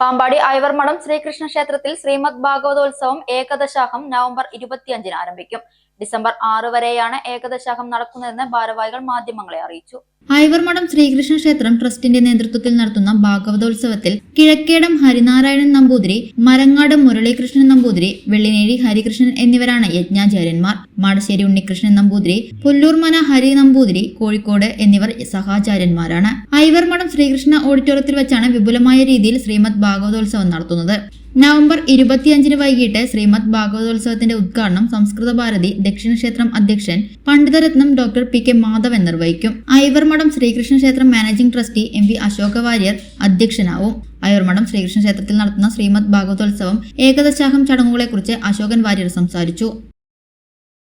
പാമ്പാടി ഐവർമഠം ശ്രീകൃഷ്ണ ക്ഷേത്രത്തിൽ ശ്രീമദ് ഭാഗവതോത്സവം ഏകദശാഹം നവംബർ ഇരുപത്തിയഞ്ചിന് ആരംഭിക്കും. ഡിസംബർ ആറ് വരെയാണ് ഏകദശാഹം നടക്കുന്നതെന്ന് ഭാരവാഹികൾ മാധ്യമങ്ങളെ അറിയിച്ചു. ഐവർമഠം ശ്രീകൃഷ്ണ ക്ഷേത്രം ട്രസ്റ്റിന്റെ നേതൃത്വത്തിൽ നടത്തുന്ന ഭാഗവതോത്സവത്തിൽ കിഴക്കേടം ഹരിനാരായണൻ നമ്പൂതിരി മരങ്ങാട് മുരളീകൃഷ്ണൻ നമ്പൂതിരി വെള്ളിനേഴി ഹരികൃഷ്ണൻ എന്നിവരാണ് യജ്ഞാചാര്യന്മാർ. മാടശ്ശേരി ഉണ്ണികൃഷ്ണൻ നമ്പൂതിരി പുല്ലൂർമന ഹരി നമ്പൂതിരി കോഴിക്കോട് എന്നിവർ സഹാചാര്യന്മാരാണ്. ഐവർമഠം ശ്രീകൃഷ്ണ ഓഡിറ്റോറിയത്തിൽ വെച്ചാണ് വിപുലമായ രീതിയിൽ ശ്രീമദ് ഭാഗവതോത്സവം നടത്തുന്നത്. നവംബർ ഇരുപത്തിയഞ്ചിന് വൈകിട്ട് ശ്രീമദ് ഭാഗവതോത്സവത്തിന്റെ ഉദ്ഘാടനം സംസ്കൃത ഭാരതി ദക്ഷിണക്ഷേത്രം അധ്യക്ഷൻ പണ്ഡിതരത്നം ഡോക്ടർ പി കെ മാധവൻ നിർവഹിക്കും ഐവർമഠം ശ്രീകൃഷ്ണ ക്ഷേത്രം managing trustee M V Ashoka Warrier അധ്യക്ഷനാവും. Ivarmadom Sreekrishna ക്ഷേത്രത്തിൽ നടത്തുന്ന ശ്രീമദ് ഭാഗവതോത്സവം ഏകദശാഹം ചടങ്ങുകളെക്കുറിച്ച് അശോകൻ വാര്യർ സംസാരിച്ചു.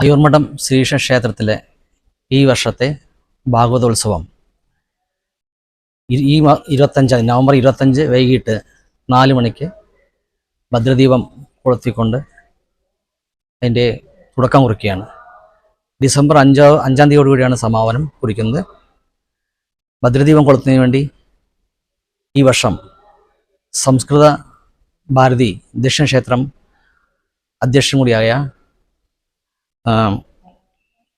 അയോർമഠം ശ്രീകൃഷ്ണ ക്ഷേത്രത്തിലെ ഈ വർഷത്തെ ഭാഗവതോത്സവം. ഈ ഇരുപത്തഞ്ചാം നവംബർ ഇരുപത്തഞ്ച് വൈകിട്ട് നാല് മണിക്ക് ഭദ്രദീപം കൊളുത്തിക്കൊണ്ട് അതിന്റെ തുടക്കം കുറിക്കുകയാണ്. ഡിസംബർ അഞ്ചോ അഞ്ചാം തീയതിയോടുകൂടിയാണ് സമാപനം കുറിക്കുന്നത്. ഭദ്രദീപം കൊളുത്തുന്നതിന് വേണ്ടി ഈ വർഷം സംസ്കൃത ഭാരതി ദക്ഷിണക്ഷേത്രം അധ്യക്ഷൻ കൂടിയായ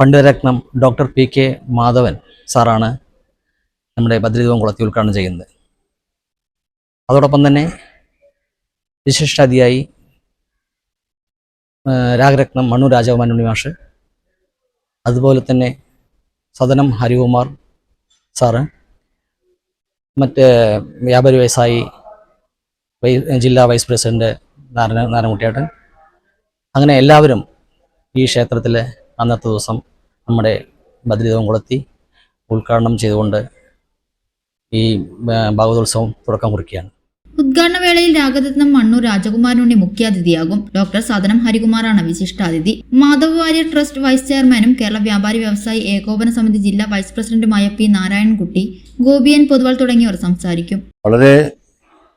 പണ്ഡിതരത്നം ഡോക്ടർ പി കെ മാധവൻ സാറാണ് നമ്മുടെ ഭദ്രദീപം കുളത്തി ഉദ്ഘാടനം ചെയ്യുന്നത്. അതോടൊപ്പം തന്നെ വിശിഷ്ടാതിയായി രാഗരത്നം മണ്ണു രാജകുമാരനുണ്ണി മാഷ്. അതുപോലെ തന്നെ സദനം ഹരികുമാർ സാറ് മറ്റ് വ്യാപാരി വ്യവസായി ജില്ലാ വൈസ് പ്രസിഡന്റ് നാരായണ നാരായണകുട്ടിയേട്ടൻ അങ്ങനെ എല്ലാവരും ഈ ക്ഷേത്രത്തിൽ അന്നത്തെ ദിവസം നമ്മുടെ ബദ്രീതവും കൊളുത്തി ഉദ്ഘാടനം ചെയ്തുകൊണ്ട് ഈ ഭാഗവതോത്സവം തുടക്കം കുറിക്കുകയാണ്. ഉദ്ഘാടന വേളയിൽ രാഗരത്നം മണ്ണൂർ രാജകുമാരനുണ്ണി മുഖ്യാതിഥിയാകും. ഡോക്ടർ സദനം ഹരികുമാറാണ് വിശിഷ്ടാതിഥി. മാധവ് വാര്യർ ട്രസ്റ്റ് വൈസ് ചെയർമാനും കേരള വ്യാപാരി വ്യവസായി ഏകോപന സമിതി ജില്ലാ വൈസ് പ്രസിഡന്റുമായ പി നാരായണൻകുട്ടി ഗോപിയൻ പൊതുവാൾ തുടങ്ങിയവർ സംസാരിക്കും. വളരെ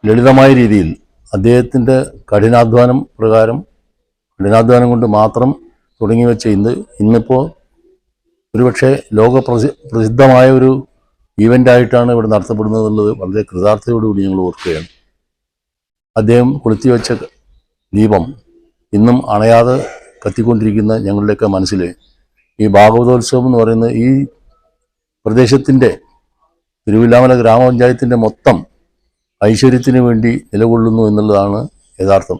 ലളിതമായ രീതിയിൽ അദ്ദേഹത്തിന്റെ കഠിനാധ്വാനം പ്രകാരം കഠിനാധ്വാനം കൊണ്ട് മാത്രം തുടങ്ങി വെച്ച ഇന്ന് ഇന്നിപ്പോൾ ഒരുപക്ഷെ ലോക പ്രസിദ്ധമായ ഒരു ഈവന്റായിട്ടാണ് ഇവിടെ നടത്തപ്പെടുന്നത് എന്നുള്ളത് വളരെ കൃതാർത്ഥതയോടുകൂടി ഞങ്ങൾ ഓർക്കുകയാണ്. അദ്ദേഹം കൊളുത്തി വെച്ച ദീപം ഇന്നും അണയാതെ കത്തിക്കൊണ്ടിരിക്കുന്ന ഞങ്ങളുടെയൊക്കെ മനസ്സിൽ ഈ ഭാഗവതോത്സവം എന്ന് പറയുന്ന ഈ പ്രദേശത്തിന്റെ തിരുവില്ലാമല ഗ്രാമപഞ്ചായത്തിന്റെ മൊത്തം ഐശ്വര്യത്തിന് വേണ്ടി നിലകൊള്ളുന്നു എന്നുള്ളതാണ് യഥാർത്ഥം.